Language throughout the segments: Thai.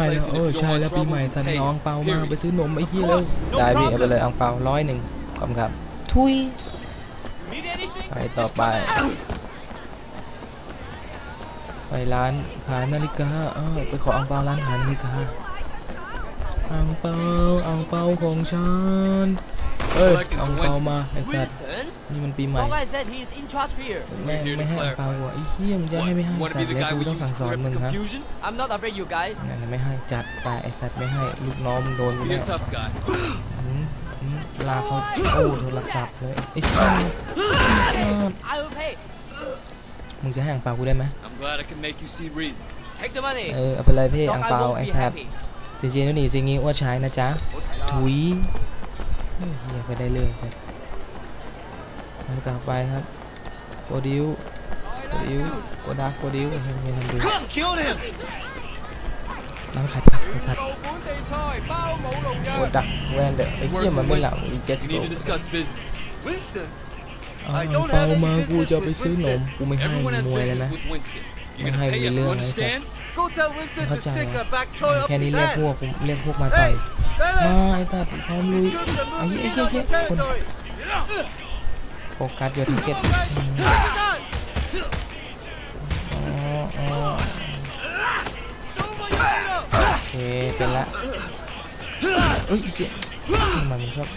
ไปแล้ว place, and เอ if อ you don't ใช่ want แล้วปี trouble, ใหม่สั่น hey, น้องเปามา here ไป you ซื้อนมไอ้เหี้ย Of แล้ว course, no ได้พี่เอาไป problem. เลยอังเปาร้อยหนึ่งขอบคุณครับทุย Need anything? ไปต่อไป ไปร้านขายนาฬิกาเออไปขออังเปาร้านขายนาฬิกา อังเปาอังเปาของฉันเอ้ย Collecting อัง for เปามาไอ้สัตว์ Winston? นี่มันปีใหม่ Bong guy said he's in charge here. แม่ง here to ไม่ให้อัง clarify. เปาว่ะไอ้เหี้ยมึงจะให้ไม่ให้ Want สั to ต be ว์ the แล้ว guy กู we ต้อง use สั่ง to สอน clear มึ up ง the ฮะ confusion? I'm not afraid, you guys. นั่นน่ะไม่ให้จัดไปไอ้สัตว์ไม่ให้ลูกน้องมึงโดนกู Be แน่ a tough guy. อืมอืมลาเขาโอ้โทรศัพท์เลยไอ้สัตว์ไอ้สัตว์ I will pay. มึงจะให้อังเปากูได้ไหม I'm glad I can make you see reason. Take the money. เออเอาไปเลยพี่ Dog, อัง I เปา won't ไอ้ be แท ซีจีนุ่นนี่ซีงี้อ้วใช้นะจ๊ะ ถุยเฮ้ยไปได้เลยครับต่อไปครับโคดิวโคดิวโคดักโคดิวไม่ทันดูน้ำขัดผักไอ้สัดโคดักแวนเดอร์ไอ้เหี้ยมันไม่หลับอีเจ็ตโเปามากูจะไปซื้อนมกูไม่ให้มวยแล้วนะ with Winston. You're Mà gonna hai pay người up, lương you ấy thật. understand? go tell Winston to เข้าใจ stick ว่ะ a back toy up แค่นี้ his เรียก ass. พวกกูเรียกพวกมาต่อย Hey, มา fellas, ไอ้สัตว์พร้อมลุย these troops are ไอ้ moving เหี้ย in ไอ้ on เหี้ย the คน territory. โฟกัสอยู่ที่เก็ต Guys, check his eyes. อ๋ออ๋อ Show him what you're made of. โอเคเป็นละเอ้ยไอ้เหี้ยทำไมมันชอบ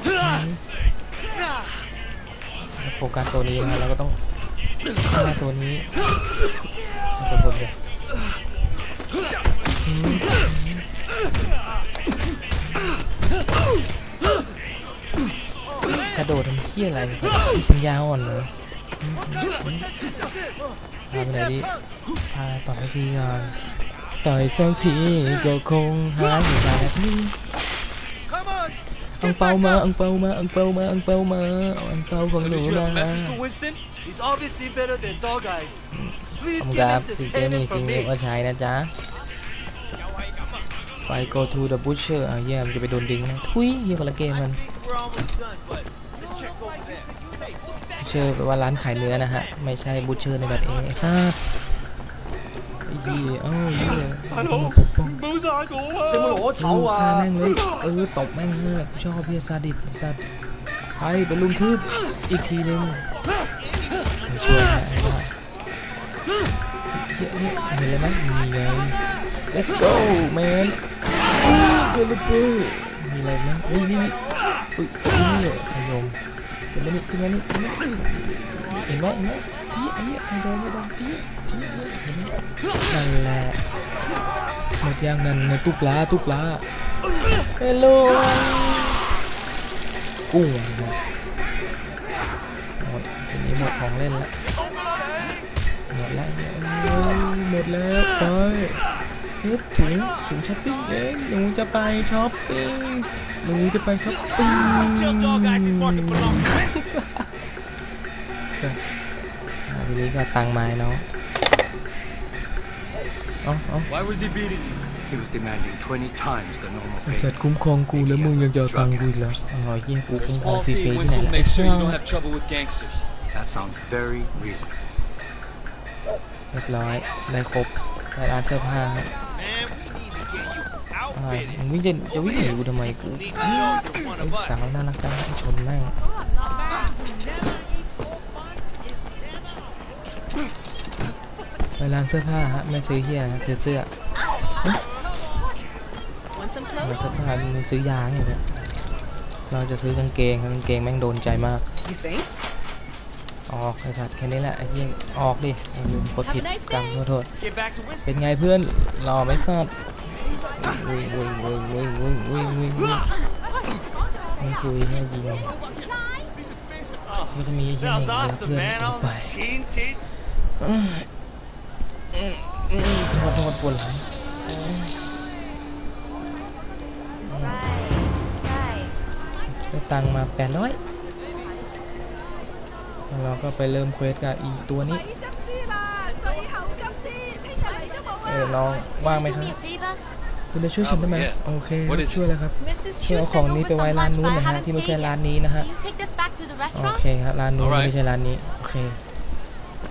โฟกัสตัวนี้นะเราก็ต้องฆ่าตัวนี้ ตัวบนเลยอืมกระโดดทำเหี้ยอะไรปัญญาอ่อนเลยพาไปไหนดิพาต่อยพี่ก่อนต่อยสักทีก็คงหายไปแบบนี้ อังเปามาอังเปามาอังเปามาอังเปามาเอาอังเปาของ So หนู did you มา have a message for Winston? He's obviously better than dog eyes. ข Please อบคุณ give ครับ him this สิ่งเกมนี้ payment จริ from ง me. ว่าใช้นะจ๊ะ ไป go to the butcher อะเยี่ยมนจะไปโดนดิ้งนะทุยเยี่ยคนละเกมมัน We're almost done, but let's check over there. butcher แปลว่าร้านขายเนื้อนะฮะ ไม่ใช่ butcher ในแบบเอไอ้ซ่าไอ้เหี้ ดีเอ้าเหี้ยฮัลโหลปกป้องมึงสากูว่ะเต็มโหลเฉาลูกอะฆ่าแม่งเลยเออตบแม่งเลยแหละกูชอบเฮียซาดิสไอ้สัตว์ไปไปลุมทืบอีกทีนึงไม่ช่วยนม่อ้สัตว์เหี้ยเนี่ยเห็นเลยไหมมีเไง let's go man อู้เกิดลูกปืนมีอะไรไหมอุ้ยนี่นี่อุ้ยนี่เลยขยมเห็นไหมนี่ขึ้นไหมนี่เห็นไหมเห็นไหมเห็นไหม นั่นแหละหมดยังนั่นในตู้ปลาตู้ปลาเฮลโลกุ้งหมดทีนี้หมดของเล่นแล้วหมดแล้วเอ้ยหมดแล้วไปเฮ็ดถุงถุงช้อปปิ้งเองหนูจะไปช้อปปิ้งหนูจะไปช้อปปิ้ง ทีนี้ก็ตังค์ไม้เนาะเอ๋ออ๋อ Why was he beating you? He was demanding 20 times the normal ไอ้สัต payment. ว์คุ้มครองกูแล้วมึงยังจะเอาตังค์กูอีกเหรออ๋อเฮียกู For a คุ้มครอง small ฟรี fee, ๆที่ไหน Winston ล่ะ makes sure you ไอ้ don't สั have trouble with gangsters. That sounds very reasonable. เรียบร้อยได้ครบได้ร้านเสื้อผ้าครับ Man, we need to get you อ่า outfitted. มึงวิ่งจะจะวิ่งหนีกูทำไมกู Need to know you're one ไอ้ of us. สาวน่ารักจังชนแม่ง ไปร้านเสื้อผ้าฮะไม่ซื้อเฮียซื้อเสื้อมานเสื้อผ้ามซื้อยาเนี่ยเราจะซื้อกางเกงกางเกงแม่งโดนใจมากออกไอ้ผัดแค่นี้แหละไอ้เฮียออกดิลืมกดผิดกรรมโทษเป็นไงเพื่อนรอไม่ทราบวิ่งวิ่งวิ่งวิ่งวิ่งวิ่งวิ่งไม่คุยให้ยิงก็จะมีเฮียหนึ่งเพื่อนไป โทษโทษปวดหลังได้ตังค์มาแปดร้อยแล้วเราก็ไปเริ่มเควสกับอีตัวนี้ 咪执输啦！最后今次听日嚟都冇 เอ 啊！ อน้องว่างไหมครับ คุณจะช่วยฉันได้ไหม Oh, yeah. โอเค What is it? ช่วยเลยครับ ช่ ช่ ว วย ย เอา เอา ข ข อ อง ง นี้ นี้ ไป ไป ไว้ ไว้ ร้า ร้าน น นู้ นู้ น น นะ นะ ฮะ ฮะ ที่ ที่ ไม่ ไม่ ใช่ ใช่ ร้า ร้าน น นี้ นี้ นะ นะ ฮะ ฮะ โอ โอ เค เค ฮะร้านนู้น Alright. ไม่ใช่ร้านนี้ โอเค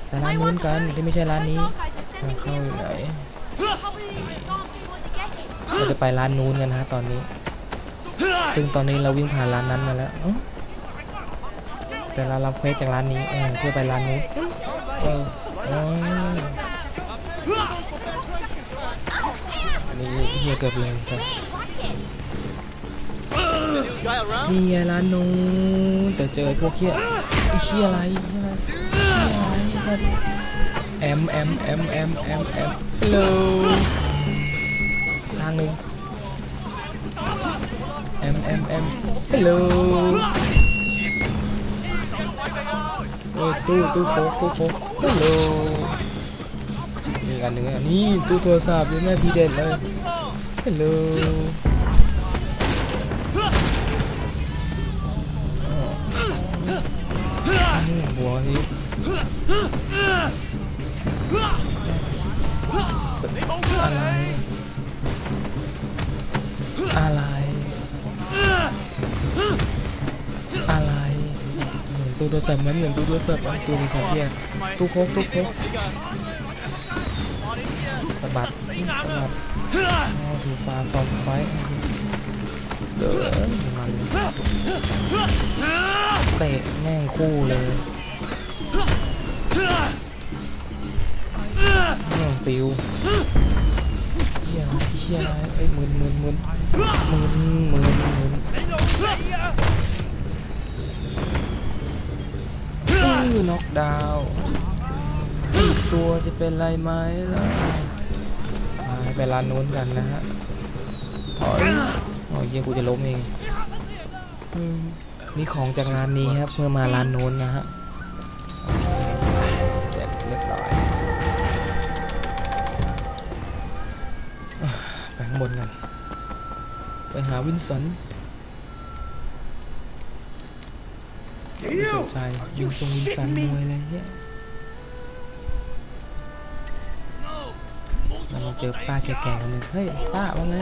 ไปร้านนู้นกันที่ไม่ใช่ร้านนี้ ทางเข้าอยู่ไหนเเราจะไปร้านนู้นกันนะฮะตอนนี้ ซึ่งตอนนี้เราวิ่งผ่านร้านนั้นมาแล้วเอ้าแต่เรารับเควสจากร้านนี้เออเพื่อไปร้านนู้นเออเออนี่เฮียเกือบเลยครับ Guy around? นี่ไงร้านนู้นแต่เจอไอ้พวกเฮียไอ้เฮียอะไรเฮียอะไรเฮียอะไร แอมแอมแอมแอมแอมแอมฮัลโหลทางหนึ่งแอมแอมแอมฮัลโหลเออตู้ตู้โฟกตู้โฟกฮัลโหลมีกันหนึ่งอะนี่ตู้โทรศัพท์นี่แม่ทีเด็ดเลยฮัลโหลหัวนี้ อะไร อะไรเหมือนตู้โทรศัพท์มันเหมือนตู้โทรศัพท์อะตู้โทรศัพท์เนี่ยตู้โคกตู้โคกสะบัดสะบัดอ๋อถูฟาฟอมไฟเดินมันเตะแม่งคู่เลย แม่งปิวเฮียอะไรเฮียอะไรไอ้ยมึนมึนมึนมึนมึนมึนอื้อน็อกดาวตัวจะเป็นไรไหมล่ะมาไปร้านนู้นกันนะฮะถอยโอ้ยเหี้ยกูจะล้มเองนี่ของจากร้านนี้ครับเมื่อมาร้านนู้นนะฮะ บนกัน ไปหาวินสันสนใจยิงทรงวินสันมวยอะไรเงี้ยเรามาเจอป้าแก่ๆคนนึ่งเฮ้ย ป้าว่าไง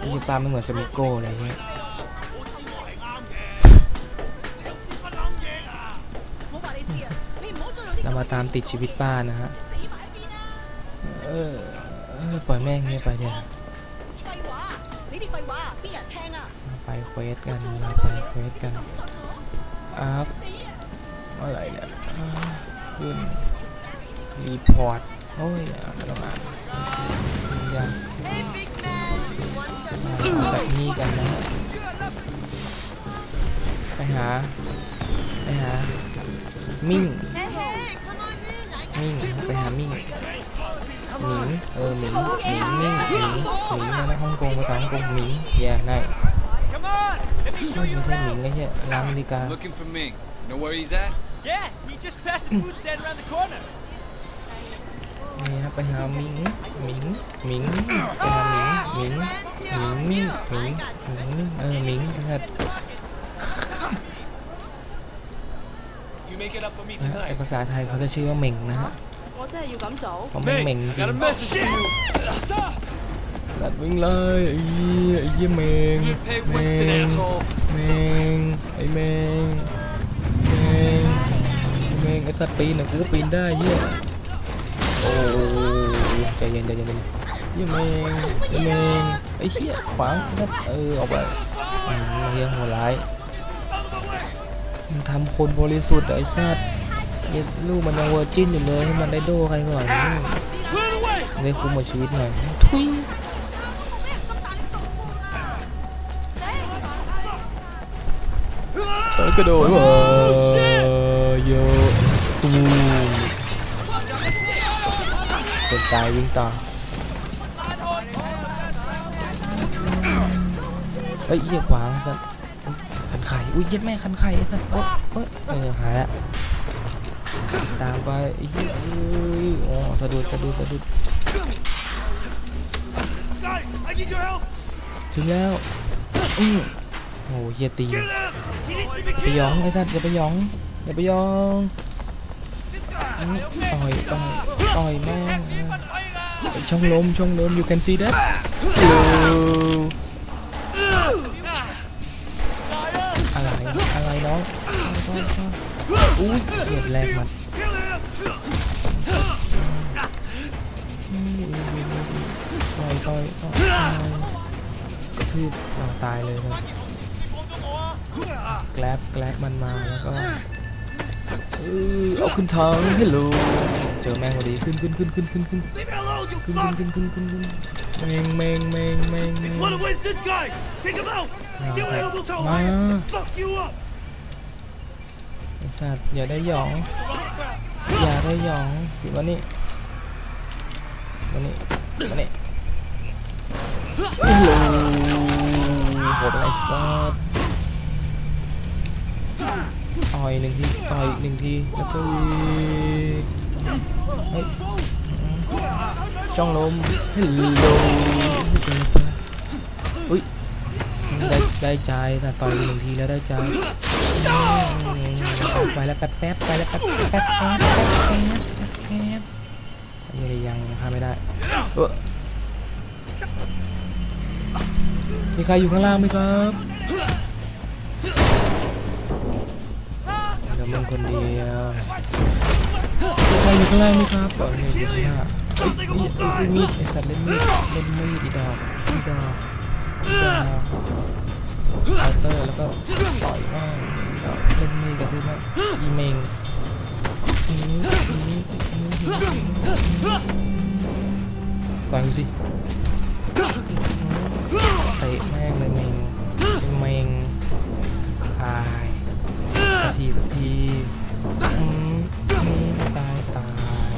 อยู่ป้าไม่เหมือนสมิโก้เลยเนี่ยเรามาตามติดชีวิตป้านะฮะ ปล่อยแม่งเงี้ยไปเนี่ยไปเควสกันไปเควสกันอาร์อะไรเนี่ยขึ้นรีพอร์ตโอ้ยไม่ต้องอ่านยังแบบนี้กันนะไปหา ไปหา มิ่ง มิ่งไปหามิ่งหมิงเออหมิงหมิงมิ่งหมิงหมิงนะฮ่องกงภาษาฮ่องกงหมิง yeah nice Come on! Let me ไม่ show you ใช่หมิง around. ไม่ใช่ร้านนาฬิกา Looking for Ming. Know where he's at? Yeah, he just passed the food stand around the corner. นี่ครับไปหาหมิงหมิงหมิงไปหาหมิงหมิงหมิงมิ่งหมิงหมิงเออหมิงนะครับ You make it up for me นะฮะไอ tonight. ภาษาไทยเขาจะชื่อว่าเหม่งนะฮะ 我真系要咁做。 เพราะแม่งเหม่งจริ got a ง message for you. Stop! ตัดวิ่งเลยไอ้เหี้ยไอ้เหี้ยแมง You didn't pay แม Winston, ง asshole. แมงไอ้แมงแมงไอ้แมงไอ้สัตว์ปีนอ่ะกูก็ปีนได้เหี้ยโอ้ใจเย็นใจเย็นใจเย็นเหี้ยแมงไอ้แมงไอ้เหี้ยขวางนั่นเออออกไปอืมเหี้ยโหดร้าย มันทำคนบริสุทธิ์ไอ้สัตว์เหี้ยลูกมันยังเวอร์จินอยู่เลยให้มันได้โดใครก่อนได้คุ้มกับชีวิตหน่อยทุยกระโดดว้าโยตูคนตายวิ่งต่อเฮ้ยเยียบขวาสัสคันไข่อุ้ยเย็ดแม่คันไข่ไอ้สัสโอ๊ยเอ้ยเออหายละตามไปอ้เหี้ยเอ้ยโอ้สะดุดสะดุดสะดุดถึงแล้วอือโอ้เฮียตีไปยองไอ้ท่านอย่าไปยองอย่าไปยองอ่อยต่อยต่อยแม่ช่องลมช่องลม you can see that hello อุ้ยเหยียบแรงมัน Kill him. ต่อยต่อยต่อยต่อยกระทืบเอาตายเลยนะแกลบแกลบมันมาแล้วก็เออเอาขึ้นทางฮัลโหลเจอแมงพอดีขึ้นขึ้นขึ้นขึ้นขึ้นขึ้น Leave me alone, you ขึ้น fuck! ขึ้นขึ้นขึ้นขึ้นแมงแมงแมงแมงแมง สัตว์อย่าได้หยอง อย่าได้หยองคือว่านี่มานี่มานี่โอ้โหโหดอะไรสัตว์ต่อยหนึ่งทีต่อยอีกหนึ่งทีแล้วก็เฮ้ยช่องลมฮัลโหลอุ้ยได้ได้ใจแต่ต่อยหนึ่งทีแล้วได้ใจ ไปแล้วแป๊บแป๊บไปแล้วแป๊บแป๊บแป๊บแป๊บแป๊บแป๊บแป๊บยังยังยังฆ่าไม่ได้เออมีใครอยู่ข้างล่างไหมครับเดี๋ยวมึงคนเดียวมีใครอยู่ข้างล่างไหมครับเปิดเลยอยู่ข้างหน้าเอ้ยเอ้ยเอ้ยมีดไอ้สัตว์เล่นมีดเล่นมีดอีดอกอีดอกอีดอกเคาน์เตอร์แล้วก็ต่อยแม่ง เล่นมีกระทืบแม่งอีเมงอีนี้นนี้นี้ต่อยกูสิเตะแม่งเลยเมงเป็นเมงตายกระทีสักทีตายตาย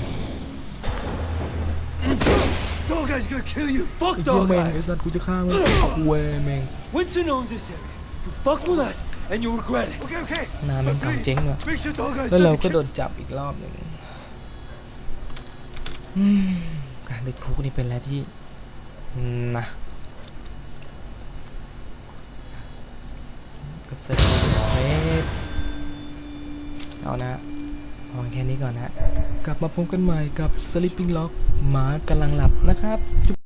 Dog guy's gonna kill you! fuck ไอ้เหี้ย dog แมง guys. ไอ้สัตว์กูจะฆ่ามึงกูเวแมง Winston owns this area. You fuck with us, and you'll regret it. Okay, okay. นานมันทำเจ๊งว่ะ Make sure dog guys แล้วเรา doesn't ก็ kill โดนจับอีกรอบหนึ่งอืมการติดคุกนี่เป็นอะไรที่นะก็เสร็จเฟสเอานะพอแค่นี้ก่อนนะ กลับมาพบกันใหม่กับ Sleeping Lock หมากำลังหลับนะครับ